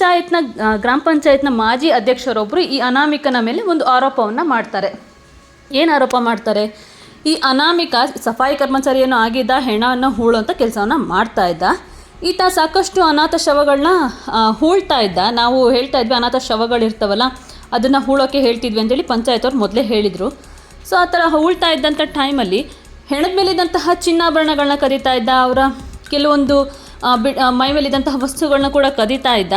ಪಂಚಾಯತ್ನ ಗ್ರಾಮ ಪಂಚಾಯತ್ನ ಮಾಜಿ ಅಧ್ಯಕ್ಷರೊಬ್ಬರು ಈ ಅನಾಮಿಕನ ಮೇಲೆ ಒಂದು ಆರೋಪವನ್ನು ಮಾಡ್ತಾರೆ. ಏನು ಆರೋಪ ಮಾಡ್ತಾರೆ? ಈ ಅನಾಮಿಕ ಸಫಾಯಿ ಕರ್ಮಚಾರಿಯನ್ನು ಆಗಿದ್ದ ಹೆಣವನ್ನು ಹೂಳುವಂಥ ಕೆಲಸವನ್ನು ಮಾಡ್ತಾ ಇದ್ದ. ಈತ ಸಾಕಷ್ಟು ಅನಾಥ ಶವಗಳನ್ನ ಹೂಳ್ತಾ ಇದ್ದ. ನಾವು ಹೇಳ್ತಾ ಇದ್ವಿ, ಅನಾಥ ಶವಗಳಿರ್ತಾವಲ್ಲ ಅದನ್ನು ಹೂಳೋಕ್ಕೆ ಹೇಳ್ತಿದ್ವಿ ಅಂತೇಳಿ ಪಂಚಾಯತ್ ಅವ್ರು ಮೊದಲೇ ಹೇಳಿದರು. ಸೊ, ಆ ಥರ ಹೂಳ್ತಾ ಇದ್ದಂಥ ಟೈಮಲ್ಲಿ ಹೆಣದ ಮೇಲಿದ್ದಂತಹ ಚಿನ್ನಾಭರಣಗಳನ್ನ ಕದೀತಾ ಇದ್ದ ಅವರ, ಕೆಲವೊಂದು ಬಿ ಮೈ ಮೇಲಿದ್ದಂತಹ ವಸ್ತುಗಳನ್ನ ಕೂಡ ಕದೀತಾ ಇದ್ದ.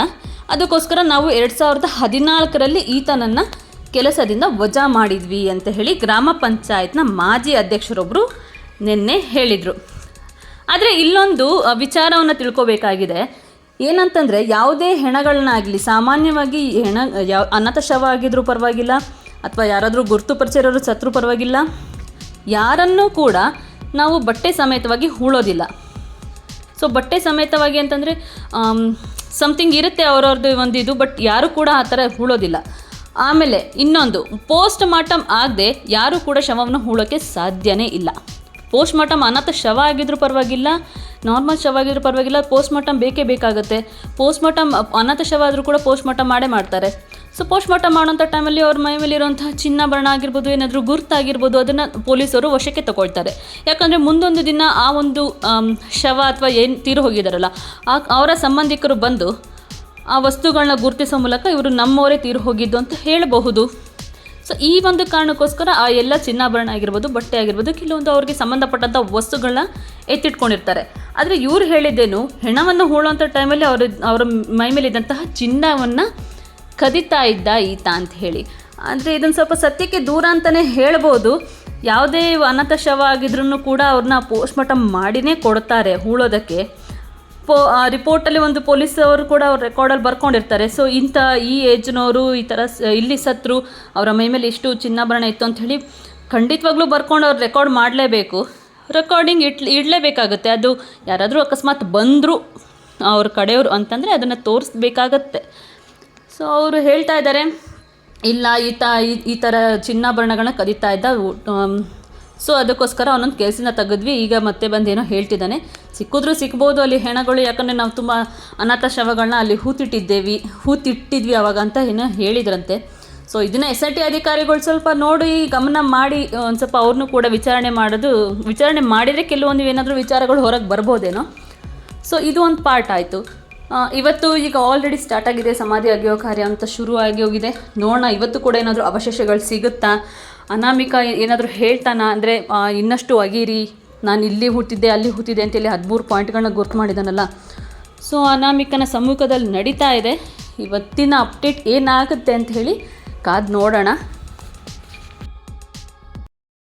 ಅದಕ್ಕೋಸ್ಕರ ನಾವು ಎರಡು ಸಾವಿರದ ಹದಿನಾಲ್ಕರಲ್ಲಿ ಈತನನ್ನು ಕೆಲಸದಿಂದ ವಜಾ ಮಾಡಿದ್ವಿ ಅಂತ ಹೇಳಿ ಗ್ರಾಮ ಪಂಚಾಯತ್ನ ಮಾಜಿ ಅಧ್ಯಕ್ಷರೊಬ್ಬರು ನಿನ್ನೆ ಹೇಳಿದರು. ಆದರೆ ಇಲ್ಲೊಂದು ವಿಚಾರವನ್ನು ತಿಳ್ಕೋಬೇಕಾಗಿದೆ. ಏನಂತಂದರೆ ಯಾವುದೇ ಹೆಣಗಳನ್ನಾಗಲಿ, ಸಾಮಾನ್ಯವಾಗಿ ಹೆಣ ಯಾವ ಅನಾಥ ಶವ ಆಗಿದ್ರೂ ಪರವಾಗಿಲ್ಲ, ಅಥವಾ ಯಾರಾದರೂ ಗುರುತು ಪರಿಚಯರು ಸತ್ರು ಪರವಾಗಿಲ್ಲ, ಯಾರನ್ನೂ ಕೂಡ ನಾವು ಬಟ್ಟೆ ಸಮೇತವಾಗಿ ಹೂಳೋದಿಲ್ಲ. ಸೊ ಬಟ್ಟೆ ಸಮೇತವಾಗಿ ಅಂತಂದರೆ ಸಮಥಿಂಗ್ ಇರುತ್ತೆ ಅವ್ರವ್ರದ್ದು ಒಂದು ಇದು ಬಟ್ ಯಾರು ಕೂಡ ಆ ಥರ ಹೂಳೋದಿಲ್ಲ. ಆಮೇಲೆ ಇನ್ನೊಂದು ಪೋಸ್ಟ್ ಮಾರ್ಟಮ್ ಆಗದೆ ಯಾರೂ ಕೂಡ ಶವವನ್ನು ಹೂಳೋಕ್ಕೆ ಸಾಧ್ಯವೇ ಇಲ್ಲ. ಪೋಸ್ಟ್ ಮಾರ್ಟಮ್ ಅನಾಥ ಶವ ಆಗಿದ್ರೂ ಪರವಾಗಿಲ್ಲ ನಾರ್ಮಲ್ ಶವ ಆಗಿದ್ರೂ ಪರವಾಗಿಲ್ಲ ಪೋಸ್ಟ್ ಮಾರ್ಟಮ್ ಬೇಕೇ ಬೇಕಾಗುತ್ತೆ. ಪೋಸ್ಟ್ ಮಾರ್ಟಮ್ ಅನಾಥ ಶವ ಆದರೂ ಕೂಡ ಪೋಸ್ಟ್ ಮಾರ್ಟಮ್ ಮಾಡೇ ಮಾಡ್ತಾರೆ. ಸೊ ಪೋಸ್ಟ್ ಮಾರ್ಟಮ್ ಮಾಡೋಂಥ ಟೈಮಲ್ಲಿ ಅವ್ರ ಮೈ ಮೇಲೆ ಇರುವಂತಹ ಚಿನ್ನಾಭರಣ ಆಗಿರ್ಬೋದು, ಏನಾದರೂ ಗುರ್ತಾಗಿರ್ಬೋದು, ಅದನ್ನು ಪೊಲೀಸರು ವಶಕ್ಕೆ ತಗೊಳ್ತಾರೆ. ಯಾಕಂದರೆ ಮುಂದೊಂದು ದಿನ ಆ ಒಂದು ಶವ ಅಥವಾ ಏನು ತೀರು ಹೋಗಿದ್ದಾರಲ್ಲ ಆ, ಅವರ ಸಂಬಂಧಿಕರು ಬಂದು ಆ ವಸ್ತುಗಳನ್ನ ಗುರುತಿಸೋ ಮೂಲಕ ಇವರು ನಮ್ಮವರೇ ತೀರು ಹೋಗಿದ್ದು ಅಂತ ಹೇಳಬಹುದು. ಸೊ ಈ ಒಂದು ಕಾರಣಕ್ಕೋಸ್ಕರ ಆ ಎಲ್ಲ ಚಿನ್ನಾಭರಣ ಆಗಿರ್ಬೋದು, ಬಟ್ಟೆ ಆಗಿರ್ಬೋದು, ಕೆಲವೊಂದು ಅವ್ರಿಗೆ ಸಂಬಂಧಪಟ್ಟಂಥ ವಸ್ತುಗಳನ್ನ ಎತ್ತಿಟ್ಕೊಂಡಿರ್ತಾರೆ. ಆದರೆ ಇವ್ರು ಹೇಳಿದ್ದೇನು, ಹೆಣವನ್ನು ಹೂಳುವಂಥ ಟೈಮಲ್ಲಿ ಅವರು, ಅವರ ಮೈ ಮೇಲಿದ್ದಂತಹ ಚಿನ್ನವನ್ನು ಕದೀತಾ ಇದ್ದ ಈತ ಅಂತ ಹೇಳಿ. ಅಂದರೆ ಇದನ್ನು ಸ್ವಲ್ಪ ಸತ್ಯಕ್ಕೆ ದೂರ ಅಂತಲೇ ಹೇಳ್ಬೋದು. ಯಾವುದೇ ಅನಾಥ ಶವ ಆಗಿದ್ರೂ ಕೂಡ ಅವ್ರನ್ನ ಪೋಸ್ಟ್ ಮಾರ್ಟಮ್ ಮಾಡಿನೇ ಕೊಡ್ತಾರೆ ಹೂಳೋದಕ್ಕೆ. ಪೋ ರಿಪೋರ್ಟಲ್ಲಿ ಒಂದು ಪೊಲೀಸ್ ಅವರು ಕೂಡ ಅವ್ರ ರೆಕಾರ್ಡಲ್ಲಿ ಬರ್ಕೊಂಡಿರ್ತಾರೆ. ಸೊ, ಇಂಥ ಈ ಏಜ್ನವರು ಈ ಥರ ಇಲ್ಲಿ ಸತ್ರು ಅವರ ಮೈ ಮೇಲೆ ಇಷ್ಟು ಚಿನ್ನಾಭರಣ ಇತ್ತು ಅಂತ ಹೇಳಿ ಖಂಡಿತವಾಗ್ಲೂ ಬರ್ಕೊಂಡು ಅವ್ರು ರೆಕಾರ್ಡ್ ಮಾಡಲೇಬೇಕು. ರೆಕಾರ್ಡಿಂಗ್ ಇಟ್, ಇಡಲೇಬೇಕಾಗುತ್ತೆ. ಅದು ಯಾರಾದರೂ ಅಕಸ್ಮಾತ್ ಬಂದರು ಅವ್ರ ಕಡೆಯವರು ಅಂತಂದರೆ ಅದನ್ನು ತೋರಿಸ್ಬೇಕಾಗತ್ತೆ. ಸೊ ಅವರು ಹೇಳ್ತಾ ಇದ್ದಾರೆ ಇಲ್ಲ, ಈ- ಈ ಥರ ಚಿನ್ನಾಭರಣಗಳನ್ನ ಕದೀತಾ ಇದ್ದ ಸೊ ಅದಕ್ಕೋಸ್ಕರ ಅವನೊಂದು ಕೆಲಸದಿಂದ ತೆಗೆದ್ವಿ. ಈಗ ಮತ್ತೆ ಬಂದು ಏನೋ ಹೇಳ್ತಿದ್ದಾನೆ. ಸಿಕ್ಕಿದ್ರೂ ಸಿಕ್ಬೋದು, ಅಲ್ಲಿ ಹೆಣಗಳು, ಯಾಕಂದರೆ ನಾವು ತುಂಬ ಅನಾಥ ಶವಗಳನ್ನ ಅಲ್ಲಿ ಹೂತಿಟ್ಟಿದ್ದೇವೆ, ಹೂತಿಟ್ಟಿದ್ವಿ ಅವಾಗ ಅಂತ ಏನೋ ಹೇಳಿದ್ರಂತೆ. ಸೊ ಇದನ್ನ ಎಸ್ ಐ ಟಿ ಅಧಿಕಾರಿಗಳು ಸ್ವಲ್ಪ ನೋಡಿ, ಗಮನ ಮಾಡಿ, ಒಂದು ಸ್ವಲ್ಪ ಅವ್ರನ್ನೂ ಕೂಡ ವಿಚಾರಣೆ ಮಾಡೋದು, ವಿಚಾರಣೆ ಮಾಡಿದರೆ ಕೆಲವೊಂದು ಏನಾದರೂ ವಿಚಾರಗಳು ಹೊರಗೆ ಬರ್ಬೋದೇನೋ? ಸೊ ಇದು ಒಂದು ಪಾರ್ಟ್ ಆಯಿತು. ಇವತ್ತು ಈಗ ಆಲ್ರೆಡಿ ಸ್ಟಾರ್ಟ್ ಆಗಿದೆ ಸಮಾಧಿ ಅಗೆಯೋ ಕಾರ್ಯ ಅಂತ ಶುರು ಆಗಿ ಹೋಗಿದೆ. ನೋಡೋಣ, ಇವತ್ತು ಕೂಡ ಏನಾದರೂ ಅವಶೇಷಗಳು ಸಿಗುತ್ತಾ? ಅನಾಮಿಕ ಏನಾದರೂ ಹೇಳ್ತಾನ? ಅಂದರೆ ಇನ್ನಷ್ಟು ಅಗೀರಿ, ನಾನು ಇಲ್ಲಿ ಹುಟ್ಟಿದ್ದೆ, ಅಲ್ಲಿ ಹುಟ್ಟಿದ್ದೆ ಅಂತೇಳಿ ಹದಿಮೂರು ಪಾಯಿಂಟ್ಗಳನ್ನ ಗುರ್ತು ಮಾಡಿದ್ದಾನಲ್ಲ ಸೊ ಅನಾಮಿಕನ ಸಮ್ಮುಖದಲ್ಲಿ ನಡೀತಾ ಇದೆ. ಇವತ್ತಿನ ಅಪ್ಡೇಟ್ ಏನಾಗುತ್ತೆ ಅಂತ ಹೇಳಿ ಕಾದು ನೋಡೋಣ.